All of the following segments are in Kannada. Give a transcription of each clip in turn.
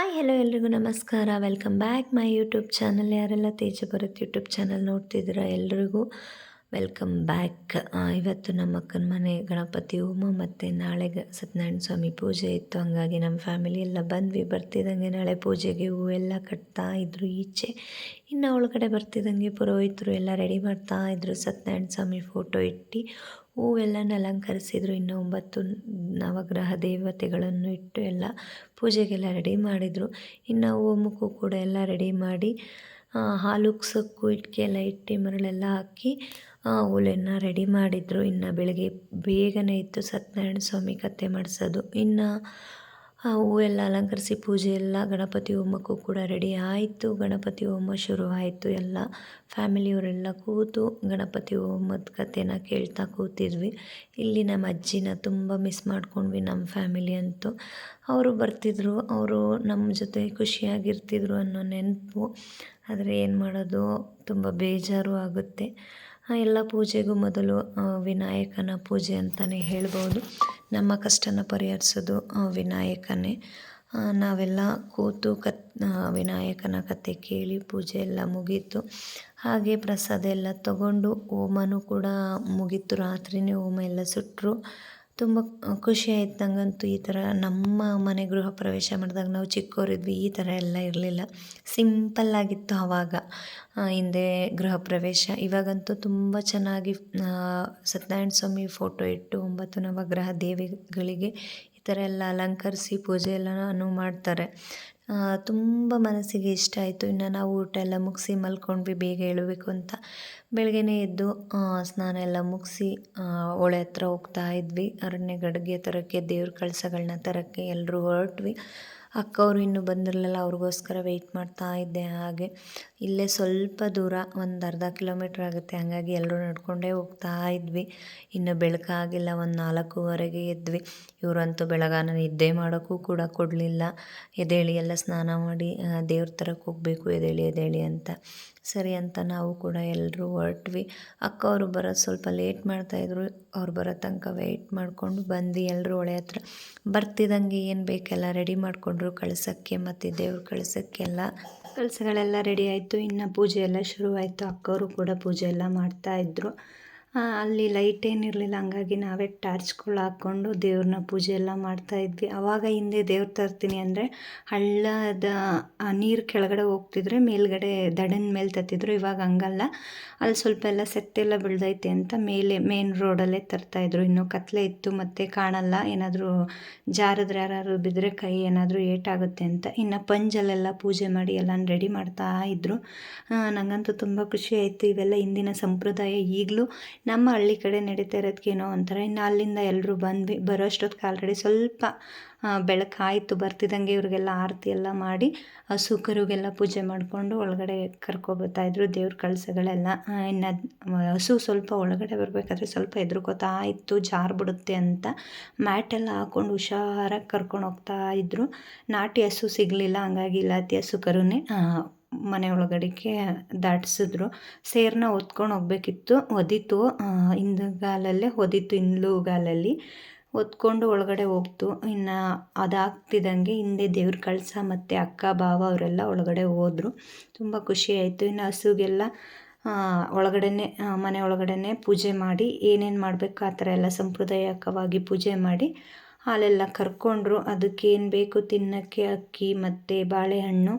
ಹಾಯ್ ಹಲೋ ಎಲ್ರಿಗೂ ನಮಸ್ಕಾರ. Welcome back my YouTube channel ಯಾರೆಲ್ಲ ತೇಜ ಭರತ್ ಯೂಟ್ಯೂಬ್ ಚಾನಲ್ ನೋಡ್ತಿದ್ದೀರಾ ಎಲ್ರಿಗೂ ವೆಲ್ಕಮ್ ಬ್ಯಾಕ್ ಇವತ್ತು ನಮ್ಮ ಅಕ್ಕನ ಮನೆ ಗಣಪತಿ ಹೋಮ ಮತ್ತು ನಾಳೆ ಸತ್ಯನಾರಾಯಣ ಸ್ವಾಮಿ ಪೂಜೆ ಇತ್ತು. ಹಂಗಾಗಿ ನಮ್ಮ ಫ್ಯಾಮಿಲಿ ಎಲ್ಲ ಬಂದ್ವಿ. ಬರ್ತಿದ್ದಂಗೆ ನಾಳೆ ಪೂಜೆಗೆ ಹೂವೆಲ್ಲ ಕಟ್ತಾ ಇದ್ರು ಈಚೆ. ಇನ್ನು ಒಳಗಡೆ ಬರ್ತಿದ್ದಂಗೆ ಪುರೋಹಿತರು ಎಲ್ಲ ರೆಡಿ ಮಾಡ್ತಾ ಇದ್ರು. ಸತ್ಯನಾರಾಯಣ ಸ್ವಾಮಿ ಫೋಟೋ ಇಟ್ಟು ಹೂವೆಲ್ಲನ ಅಲಂಕರಿಸಿದ್ರು. ಇನ್ನು ಒಂಬತ್ತು ನವಗ್ರಹ ದೇವತೆಗಳನ್ನು ಇಟ್ಟು ಎಲ್ಲ ಪೂಜೆಗೆಲ್ಲ ರೆಡಿ ಮಾಡಿದರು. ಇನ್ನು ಹೋಮಕ್ಕೂ ಕೂಡ ಎಲ್ಲ ರೆಡಿ ಮಾಡಿ ಹಾಲು ಉಗ್ಸೋಕ್ಕೂ ಇಟ್ಟಿಗೆ ಎಲ್ಲ ಇಟ್ಟು ಮರಳೆಲ್ಲ ಹಾಕಿ ಒಲೆನ ರೆಡಿ ಮಾಡಿದರು. ಇನ್ನು ಬೆಳಗ್ಗೆ ಬೇಗನೆ ಇತ್ತು ಸತ್ಯನಾರಾಯಣ ಸ್ವಾಮಿ ಕಥೆ ಮಾಡಿಸೋದು. ಇನ್ನು ಹೂವೆಲ್ಲ ಅಲಂಕರಿಸಿ ಪೂಜೆ ಎಲ್ಲ ಗಣಪತಿ ಹೋಮಕ್ಕೂ ಕೂಡ ರೆಡಿ ಆಯಿತು. ಗಣಪತಿ ಹೋಮ ಶುರುವಾಯಿತು ಎಲ್ಲ ಫ್ಯಾಮಿಲಿಯವರೆಲ್ಲ ಕೂತು ಗಣಪತಿ ಹೋಮದ ಕಥೆನ ಕೇಳ್ತಾ ಕೂತಿದ್ವಿ. ಇಲ್ಲಿ ನಮ್ಮ ಅಜ್ಜಿನ ತುಂಬ ಮಿಸ್ ಮಾಡ್ಕೊಂಡ್ವಿ ನಮ್ಮ ಫ್ಯಾಮಿಲಿ ಅಂತೂ. ಅವರು ಬರ್ತಿದ್ರು. ಅವರು ನಮ್ಮ ಜೊತೆ ಖುಷಿಯಾಗಿರ್ತಿದ್ರು ಅನ್ನೋ ನೆನಪು. ಆದರೆ ಏನು ಮಾಡೋದು? ತುಂಬ ಬೇಜಾರು ಆಗುತ್ತೆ. ಎಲ್ಲ ಪೂಜೆಗೂ ಮೊದಲು ವಿನಾಯಕನ ಪೂಜೆ ಅಂತಲೇ ಹೇಳ್ಬೋದು. ನಮ್ಮ ಕಷ್ಟನ ಪರಿಹರಿಸೋದು ವಿನಾಯಕನೇ. ನಾವೆಲ್ಲ ಕೂತು ಕತ್ ವಿನಾಯಕನ ಕತೆ ಕೇಳಿ ಪೂಜೆ ಎಲ್ಲ ಮುಗೀತು. ಹಾಗೆ ಪ್ರಸಾದ ಎಲ್ಲ ತಗೊಂಡು, ಹೋಮನೂ ಕೂಡ ಮುಗೀತು. ರಾತ್ರಿಯೇ ಹೋಮ ಎಲ್ಲ ಸುಟ್ಟರು ತುಂಬ ಖುಷಿ ಆಯ್ತು ನನಗಂತೂ ಈ ಥರ ನಮ್ಮ ಮನೆ ಗೃಹ ಪ್ರವೇಶ ಮಾಡಿದಾಗ ನಾವು ಚಿಕ್ಕವರಿದ್ವಿ ಈ ಥರ ಎಲ್ಲ ಇರಲಿಲ್ಲ. ಸಿಂಪಲ್ಲಾಗಿತ್ತು ಆವಾಗ ಹಿಂದೆ ಗೃಹ ಪ್ರವೇಶ. ಇವಾಗಂತೂ ತುಂಬ ಚೆನ್ನಾಗಿ ಸತ್ಯನಾರಾಯಣ ಸ್ವಾಮಿ ಫೋಟೋ ಇಟ್ಟು ಒಂಬತ್ತು ನವಗ್ರಹ ದೇವಿಗಳಿಗೆ ಈ ಥರ ಎಲ್ಲ ಅಲಂಕರಿಸಿ ಪೂಜೆ ಎಲ್ಲನೂ ಮಾಡ್ತಾರೆ. ತುಂಬ ಮನಸ್ಸಿಗೆ ಇಷ್ಟ ಆಯಿತು. ಇನ್ನು ನಾವು ಊಟ ಎಲ್ಲ ಮುಗಿಸಿ ಮಲ್ಕೊಂಡ್ವಿ, ಬೇಗ ಹೇಳಬೇಕು ಅಂತ. ಬೆಳಗ್ಗೆನೇ ಎದ್ದು ಸ್ನಾನ ಎಲ್ಲ ಮುಗಿಸಿ ಹೊಳೆ ಹತ್ರ ಹೋಗ್ತಾ ಇದ್ವಿ. ಅರಣ್ಯ ಗಡಿಗೆ ತರೋಕ್ಕೆ, ದೇವ್ರ ಕಳಸಗಳನ್ನ ತರೋಕ್ಕೆ ಎಲ್ಲರೂ ಹೊರಟ್ವಿ. ಅಕ್ಕವರು ಇನ್ನೂ ಬಂದಿರಲಿಲ್ಲ, ಅವ್ರಿಗೋಸ್ಕರ ವೆಯ್ಟ್ ಮಾಡ್ತಾ ಇದ್ದೆ ಹಾಗೆ. ಇಲ್ಲೇ ಸ್ವಲ್ಪ ದೂರ ಒಂದು ಅರ್ಧ ಕಿಲೋಮೀಟ್ರ್ ಆಗುತ್ತೆ. ಹಾಗಾಗಿ ಎಲ್ಲರೂ ನಡ್ಕೊಂಡೇ ಹೋಗ್ತಾ ಇದ್ವಿ. ಇನ್ನು ಬೆಳಕಾಗಿಲ್ಲ, ಒಂದು ನಾಲ್ಕೂವರೆಗೆ ಎದ್ವಿ. ಇವರಂತೂ ಬೆಳಗಾನ ನಿದ್ದೆ ಮಾಡೋಕ್ಕೂ ಕೂಡ ಕೊಡಲಿಲ್ಲ. ಎದೇಳಿ ಎಲ್ಲ ಸ್ನಾನ ಮಾಡಿ ದೇವ್ರ ಥರಕ್ಕೆ ಹೋಗಬೇಕು ಎದೇಳಿ ಎದೇಳಿ ಅಂತ. ಸರಿ ಅಂತ ನಾವು ಕೂಡ ಎಲ್ಲರೂ ಹೊರಟ್ವಿ. ಅಕ್ಕ ಅವರು ಬರೋದು ಸ್ವಲ್ಪ ಲೇಟ್ ಮಾಡ್ತಾಯಿದ್ರು ಅವ್ರು ಬರೋ ತನಕ ವೆಯ್ಟ್ ಮಾಡಿಕೊಂಡು ಬಂದು ಎಲ್ಲರೂ ಒಳೆ ಹತ್ರ. ಬರ್ತಿದ್ದಂಗೆ ಏನು ಬೇಕೆಲ್ಲ ರೆಡಿ ಮಾಡಿಕೊಂಡ್ರು. ಕಳ್ಸೋಕ್ಕೆ ಮತ್ತು ದೇವ್ರು ಕಳ್ಸೋಕ್ಕೆಲ್ಲ. ಕಳಸಗಳೆಲ್ಲ ರೆಡಿ ಆಯಿತು ಇನ್ನು ಪೂಜೆ ಎಲ್ಲ ಶುರುವಾಯಿತು ಅಕ್ಕವರು ಕೂಡ ಪೂಜೆ ಎಲ್ಲ ಮಾಡ್ತಾಯಿದ್ರು ಅಲ್ಲಿ ಲೈಟ್ ಏನಿರಲಿಲ್ಲ ಹಂಗಾಗಿ ನಾವೇ ಟಾರ್ಚ್ಗಳು ಹಾಕ್ಕೊಂಡು ದೇವ್ರನ್ನ ಪೂಜೆ ಎಲ್ಲ ಮಾಡ್ತಾಯಿದ್ವಿ ಆವಾಗ ಹಿಂದೆ ದೇವ್ರು ತರ್ತೀನಿ ಅಂದರೆ ಹಳ್ಳದ ನೀರು ಕೆಳಗಡೆ ಹೋಗ್ತಿದ್ರೆ ಮೇಲ್ಗಡೆ ದಡನ್ ಮೇಲೆ ತತ್ತಿದ್ರು, ಇವಾಗ ಹಂಗಲ್ಲ. ಅಲ್ಲಿ ಸ್ವಲ್ಪ ಎಲ್ಲ ಸೆತ್ತೆಲ್ಲ ಬೆಳೆದೈತೆ ಅಂತ ಮೇಲೆ ಮೇನ್ ರೋಡಲ್ಲೇ ತರ್ತಾಯಿದ್ರು ಇನ್ನೂ ಕತ್ಲೆ ಇತ್ತು, ಮತ್ತು ಕಾಣಲ್ಲ. ಏನಾದರೂ ಜಾರದ್ರೆ ಯಾರು ಬಿದ್ದರೆ ಕೈ ಏನಾದರೂ ಏಟಾಗುತ್ತೆ ಅಂತ. ಇನ್ನು ಪಂಜಲ್ಲೆಲ್ಲ ಪೂಜೆ ಮಾಡಿ ಎಲ್ಲ ರೆಡಿ ಮಾಡ್ತಾ ಇದ್ದರು ನನಗಂತೂ ತುಂಬ ಖುಷಿ ಆಯಿತು. ಇವೆಲ್ಲ ಹಿಂದಿನ ಸಂಪ್ರದಾಯ. ಈಗಲೂ ನಮ್ಮ ಹಳ್ಳಿ ಕಡೆ ನಡೀತಾ ಇರೋದಕ್ಕೇನೋ ಒಂಥರ. ಇನ್ನು ಅಲ್ಲಿಂದ ಎಲ್ಲರೂ ಬಂದ್ವಿ. ಬರೋ ಅಷ್ಟೊತ್ತಿಗೆ ಆಲ್ರೆಡಿ ಸ್ವಲ್ಪ ಬೆಳಕಾಯಿತು ಬರ್ತಿದ್ದಂಗೆ ಇವ್ರಿಗೆಲ್ಲ ಆರತಿ ಎಲ್ಲ ಮಾಡಿ ಹಸು ಕರುಗೆಲ್ಲ ಪೂಜೆ ಮಾಡಿಕೊಂಡು ಒಳಗಡೆ ಕರ್ಕೊಬರ್ತಾಯಿದ್ರು ದೇವ್ರ ಕಳಸಗಳೆಲ್ಲ ಇನ್ನು ಹಸು ಸ್ವಲ್ಪ ಒಳಗಡೆ ಬರಬೇಕಾದ್ರೆ ಸ್ವಲ್ಪ ಹೆದರ್ಕೋತಾ ಇತ್ತು. ಜಾರು ಬಿಡುತ್ತೆ ಅಂತ ಮ್ಯಾಟೆಲ್ಲ ಹಾಕ್ಕೊಂಡು ಹುಷಾರಾಗಿ ಕರ್ಕೊಂಡು ಹೋಗ್ತಾ ಇದ್ರು. ನಾಟಿ ಹಸು ಸಿಗಲಿಲ್ಲ. ಹಂಗಾಗಿ ಇಲಾತಿ ಹಸು ಕರುನೇ ಮನೆ ಒಳಗಡೆಗೆ ದಾಟಿಸಿದ್ರು. ಸೇರನ್ನ ಹೊತ್ಕೊಂಡು ಹೋಗ್ಬೇಕಿತ್ತು. ಒದಿತು ಹಿಂದುಗಾಲಲ್ಲೇ ಒದಿತು ಹಿಂದ್ಲುಗಾಲಲ್ಲಿ ಹೊತ್ಕೊಂಡು ಒಳಗಡೆ ಹೋಗ್ತು. ಇನ್ನು ಅದಾಗ್ತಿದ್ದಂಗೆ ಹಿಂದೆ ದೇವ್ರ ಕಳಸ ಮತ್ತು ಅಕ್ಕ, ಭಾವ ಅವರೆಲ್ಲ ಒಳಗಡೆ ಹೋದರು. ತುಂಬ ಖುಷಿ ಆಯಿತು. ಇನ್ನು ಹಸುಗೆಲ್ಲ ಒಳಗಡೆನೆ ಮನೆ ಒಳಗಡೆ ಪೂಜೆ ಮಾಡಿ ಏನೇನು ಮಾಡಬೇಕು ಆ ಥರ ಎಲ್ಲ ಸಂಪ್ರದಾಯಕವಾಗಿ ಪೂಜೆ ಮಾಡಿ ಹಾಲೆಲ್ಲ ಕರ್ಕೊಂಡ್ರು, ಅದಕ್ಕೇನು ಬೇಕು? ತಿನ್ನೋಕ್ಕೆ ಅಕ್ಕಿ ಮತ್ತು ಬಾಳೆಹಣ್ಣು,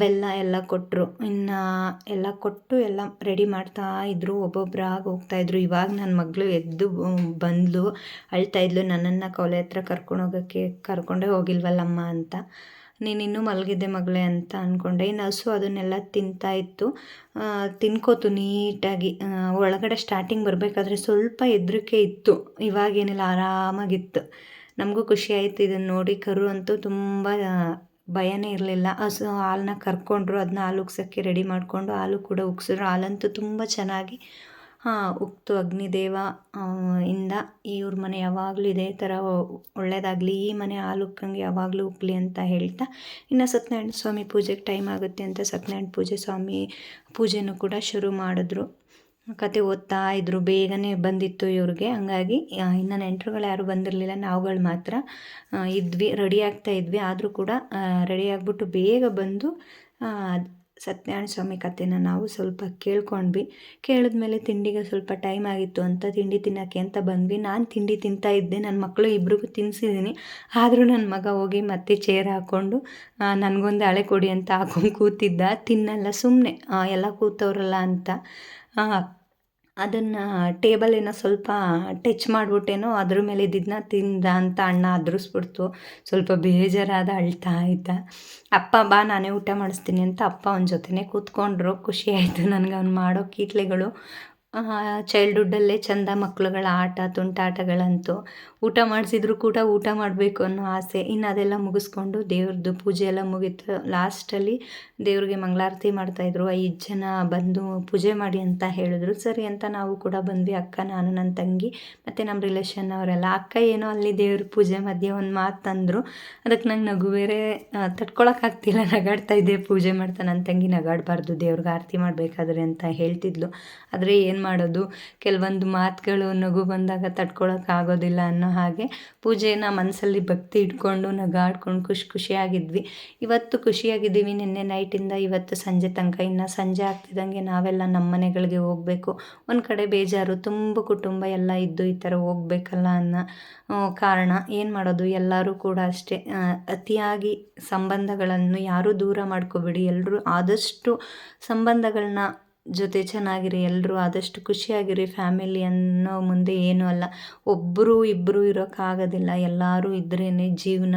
ಬೆಲ್ಲ ಎಲ್ಲ ಕೊಟ್ಟರು ಇನ್ನು ಎಲ್ಲ ಕೊಟ್ಟು ಎಲ್ಲ ರೆಡಿ ಮಾಡ್ತಾ ಇದ್ದರು ಒಬ್ಬೊಬ್ಬರಾಗಿ ಹೋಗ್ತಾಯಿದ್ರು ಇವಾಗ ನನ್ನ ಮಗಳು ಎದ್ದು ಬಂದಳು ಅಳ್ತಾಯಿದ್ಲು ನನ್ನನ್ನು ಕೊಲೆ ಹತ್ರ ಕರ್ಕೊಂಡು ಹೋಗೋಕ್ಕೆ, ಕರ್ಕೊಂಡೇ ಹೋಗಿಲ್ವಲ್ಲಮ್ಮ ಅಂತ. ನೀನಿನ್ನೂ ಮಲಗಿದ್ದೆ ಮಗಳೇ ಅಂತ ಅಂದ್ಕೊಂಡೆ ಇನ್ನು ಹಸು ಅದನ್ನೆಲ್ಲ ತಿಂತಾ ಇತ್ತು. ತಿನ್ಕೋತು ನೀಟಾಗಿ. ಒಳಗಡೆ ಸ್ಟಾರ್ಟಿಂಗ್ ಬರಬೇಕಾದ್ರೆ ಸ್ವಲ್ಪ ಹೆದರಿಕೆ ಇತ್ತು. ಇವಾಗೇನಿಲ್ಲ ಆರಾಮಾಗಿತ್ತು. ನಮಗೂ ಖುಷಿ ಆಯಿತು ಇದನ್ನು ನೋಡಿ. ಕರು ಅಂತೂ ತುಂಬ ಭಯನೇ ಇರಲಿಲ್ಲ. ಹಸು ಹಾಲನ್ನ ಕರ್ಕೊಂಡ್ರು ಅದನ್ನ ಹಾಲು ಉಗ್ಸೋಕ್ಕೆ ರೆಡಿ ಮಾಡಿಕೊಂಡು ಹಾಲು ಕೂಡ ಉಗ್ಸಿದ್ರು. ಹಾಲಂತೂ ತುಂಬ ಚೆನ್ನಾಗಿ ಉಕ್ತು ಅಗ್ನಿದೇವ ಇಂದ. ಇವ್ರ ಮನೆ ಯಾವಾಗಲೂ ಇದೇ ಥರ ಒಳ್ಳೆಯದಾಗಲಿ ಈ ಮನೆ ಹಾಲು ಉಕ್ಕಂಗೆ ಯಾವಾಗಲೂ ಉಕ್ಕಲಿ ಅಂತ ಹೇಳ್ತಾ. ಇನ್ನು ಸತ್ಯನಾರಾಯಣ ಸ್ವಾಮಿ ಪೂಜೆಗೆ ಟೈಮ್ ಆಗುತ್ತೆ ಅಂತ ಸತ್ಯನಾರಾಯಣ ಪೂಜೆ ಸ್ವಾಮಿ ಪೂಜೆನೂ ಕೂಡ ಶುರು ಮಾಡಿದ್ರು. ಕತೆ ಓದ್ತಾ ಇದ್ರು, ಬೇಗನೆ ಬಂದಿತ್ತು ಇವ್ರಿಗೆ. ಹಂಗಾಗಿ ಇನ್ನು ನೆಂಟರುಗಳು ಯಾರು ಬಂದಿರಲಿಲ್ಲ, ನಾವುಗಳು ಮಾತ್ರ ಇದ್ವಿ ರೆಡಿ ಆಗ್ತಾ ಇದ್ವಿ. ಆದರೂ ಕೂಡ ರೆಡಿ ಆಗಿಬಿಟ್ಟು ಬೇಗ ಬಂದು ಸತ್ಯನಾರಾಯಣ ಸ್ವಾಮಿ ಕಥೆನ ನಾವು ಸ್ವಲ್ಪ ಕೇಳ್ಕೊಂಡ್ವಿ. ಕೇಳಿದ್ಮೇಲೆ ತಿಂಡಿಗೆ ಸ್ವಲ್ಪ ಟೈಮ್ ಆಗಿತ್ತು ಅಂತ, ತಿಂಡಿ ತಿನ್ನೋಕ್ಕೆ ಅಂತ ಬಂದ್ವಿ. ನಾನು ತಿಂಡಿ ತಿಂತಾ ಇದ್ದೆ ನನ್ನ ಮಕ್ಕಳು ಇಬ್ರಿಗೂ ತಿನ್ನಿಸಿದ್ದೀನಿ ಆದರೂ ನನ್ನ ಮಗ ಹೋಗಿ ಮತ್ತೆ ಚೇರ್ ಹಾಕ್ಕೊಂಡು ನನಗೊಂದು ಹಳೆ ಕೊಡಿ ಅಂತ ಹಾಕೊಂಡು ಕೂತಿದ್ದ. ತಿನ್ನಲ್ಲ ಸುಮ್ಮನೆ ಎಲ್ಲ ಕೂತವ್ರಲ್ಲ ಅಂತ ಅದನ್ನು ಟೇಬಲ್ ಏನೋ ಸ್ವಲ್ಪ ಟಚ್ ಮಾಡಿಬಿಟ್ಟೇನೋ ಅದ್ರ ಮೇಲೆ ಇದ್ದಿದ್ದನ್ನ ತಿಂದ ಅಂತ ಅಣ್ಣ ಅದ್ರಿಸ್ಬಿಡ್ತು. ಸ್ವಲ್ಪ ಬೇಜಾರಾದ ಅಳ್ತಾ ಆಯ್ತಾ ಅಪ್ಪ, ಬಾ, ನಾನೇ ಊಟ ಮಾಡಿಸ್ತೀನಿ ಅಂತ ಅಪ್ಪ ಅವನ ಜೊತೆನೇ ಕೂತ್ಕೊಂಡ್ರು. ಖುಷಿ ಆಯಿತು ನನಗೆ ಅವ್ನು ಮಾಡೋ ಕೀಟ್ಲೆಗಳು. ಚೈಲ್ಡ್ಹುಡ್ಡಲ್ಲೇ ಚಂದ ಮಕ್ಕಳುಗಳ ಆಟ, ತುಂಟಾಟಗಳಂತೂ. ಊಟ ಮಾಡಿಸಿದ್ರು ಕೂಡ ಊಟ ಮಾಡಬೇಕು ಅನ್ನೋ ಆಸೆ. ಇನ್ನು ಅದೆಲ್ಲ ಮುಗಿಸ್ಕೊಂಡು ದೇವ್ರದ್ದು ಪೂಜೆ ಎಲ್ಲ ಮುಗೀತು. ಲಾಸ್ಟಲ್ಲಿ ದೇವ್ರಿಗೆ ಮಂಗಳಾರತಿ ಮಾಡ್ತಾಯಿದ್ರು ಐದು ಜನ ಬಂದು ಪೂಜೆ ಮಾಡಿ ಅಂತ ಹೇಳಿದ್ರು. ಸರಿ ಅಂತ ನಾವು ಕೂಡ ಬಂದ್ವಿ. ಅಕ್ಕ, ನಾನು, ನನ್ನ ತಂಗಿ, ಮತ್ತು ನಮ್ಮ ರಿಲೇಷನ್ ಅವರೆಲ್ಲ. ಅಕ್ಕ ಏನೋ ಅಲ್ಲಿ ದೇವ್ರ ಪೂಜೆ ಮಧ್ಯೆ ಒಂದು ಮಾತು ತಂದರು ಅದಕ್ಕೆ ನಂಗೆ ನಗು ಬೇರೆ ತಡ್ಕೊಳಕ್ಕಾಗ್ತಿಲ್ಲ ನಗಾಡ್ತಾ ಇದ್ದೆ. ಪೂಜೆ ಮಾಡ್ತಾ ನನ್ನ ತಂಗಿ ನಗಾಡಬಾರ್ದು. ದೇವ್ರಿಗೆ ಆರತಿ ಮಾಡಬೇಕಾದ್ರೆ ಅಂತ ಹೇಳ್ತಿದ್ಲು. ಆದರೆ ಏನು ಮಾಡೋದು? ಕೆಲವೊಂದು ಮಾತುಗಳು ನಗು ಬಂದಾಗ ತಡ್ಕೊಳಕ್ಕಾಗೋದಿಲ್ಲ ಅನ್ನೋ ಹಾಗೆ ಪೂಜೆನ ಮನಸ್ಸಲ್ಲಿ ಭಕ್ತಿ ಇಟ್ಕೊಂಡು ನಗಾಡ್ಕೊಂಡು ಖುಷಿ ಖುಷಿಯಾಗಿದ್ವಿ. ಇವತ್ತು ಖುಷಿಯಾಗಿದ್ದೀವಿ ನಿನ್ನೆ ನೈಟಿಂದ ಇವತ್ತು ಸಂಜೆ ತನಕ. ಇನ್ನು ಸಂಜೆ ಆಗ್ತಿದ್ದಂಗೆ ನಾವೆಲ್ಲ ನಮ್ಮ ಮನೆಗಳಿಗೆ ಹೋಗಬೇಕು. ಒಂದು ಕಡೆ ಬೇಜಾರು, ತುಂಬ ಕುಟುಂಬ ಎಲ್ಲ ಇದ್ದು ಈ ಥರ ಹೋಗ್ಬೇಕಲ್ಲ ಅನ್ನೋ ಕಾರಣ. ಏನು ಮಾಡೋದು? ಎಲ್ಲರೂ ಕೂಡ ಅಷ್ಟೇ. ಅತಿಯಾಗಿ ಸಂಬಂಧಗಳನ್ನು ಯಾರೂ ದೂರ ಮಾಡ್ಕೋಬೇಡಿ. ಎಲ್ಲರೂ ಆದಷ್ಟು ಸಂಬಂಧಗಳನ್ನ ಜೊತೆ ಚೆನ್ನಾಗಿರಿ ಎಲ್ಲರೂ ಆದಷ್ಟು ಖುಷಿಯಾಗಿರಿ, ಫ್ಯಾಮಿಲಿ ಅನ್ನೋ ಮುಂದೆ ಏನೂ ಅಲ್ಲ. ಒಬ್ಬರು ಇಬ್ಬರು ಇರೋಕ್ಕಾಗೋದಿಲ್ಲ ಎಲ್ಲರೂ ಇದ್ರೇ ಜೀವನ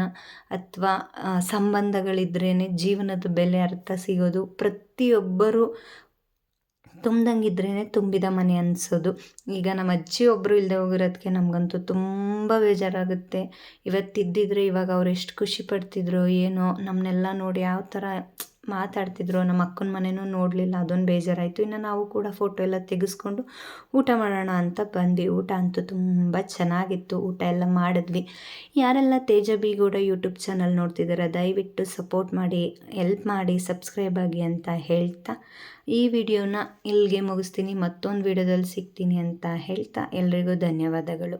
ಅಥವಾ ಸಂಬಂಧಗಳಿದ್ರೇ ಜೀವನದ ಬೆಲೆ ಅರ್ಥ ಸಿಗೋದು. ಪ್ರತಿಯೊಬ್ಬರು ತುಂಬ್ದಂಗಿದ್ರೇ ತುಂಬಿದ ಮನೆ ಅನಿಸೋದು. ಈಗ ನಮ್ಮ ಅಜ್ಜಿ ಒಬ್ಬರು ಇಲ್ಲದೆ ಹೋಗಿರೋದಕ್ಕೆ ನಮಗಂತೂ ತುಂಬ ಬೇಜಾರಾಗುತ್ತೆ. ಇವತ್ತಿದ್ದಿದ್ರೆ ಇವಾಗ ಅವ್ರು ಎಷ್ಟು ಖುಷಿ ಪಡ್ತಿದ್ರು, ಏನೋ ನಮ್ಮನ್ನೆಲ್ಲ ನೋಡಿ ಯಾವ ಥರ ಮಾತಾಡ್ತಿದ್ರು, ನಮ್ಮ ಅಕ್ಕನ ಮನೆಯೂ ನೋಡಲಿಲ್ಲ, ಅದೊಂದು ಬೇಜಾರಾಯಿತು. ಇನ್ನು ನಾವು ಕೂಡ ಫೋಟೋ ಎಲ್ಲ ತೆಗೆಸ್ಕೊಂಡು ಊಟ ಮಾಡೋಣ ಅಂತ ಬಂದ್ವಿ. ಊಟ ಅಂತೂ ತುಂಬ ಚೆನ್ನಾಗಿತ್ತು. ಊಟ ಎಲ್ಲ ಮಾಡಿದ್ವಿ. ಯಾರೆಲ್ಲ ತೇಜ ಕೂಡ ಯೂಟ್ಯೂಬ್ ಚಾನಲ್ ನೋಡ್ತಿದ್ದಾರೆ ದಯವಿಟ್ಟು ಸಪೋರ್ಟ್ ಮಾಡಿ ಎಲ್ಪ್ ಮಾಡಿ ಸಬ್ಸ್ಕ್ರೈಬ್ ಆಗಿ ಅಂತ ಹೇಳ್ತಾ, ಈ ವಿಡಿಯೋನ ಇಲ್ಲಿಗೆ ಮುಗಿಸ್ತೀನಿ. ಮತ್ತೊಂದು ವಿಡಿಯೋದಲ್ಲಿ ಸಿಗ್ತೀನಿ ಅಂತ ಹೇಳ್ತಾ, ಎಲ್ರಿಗೂ ಧನ್ಯವಾದಗಳು.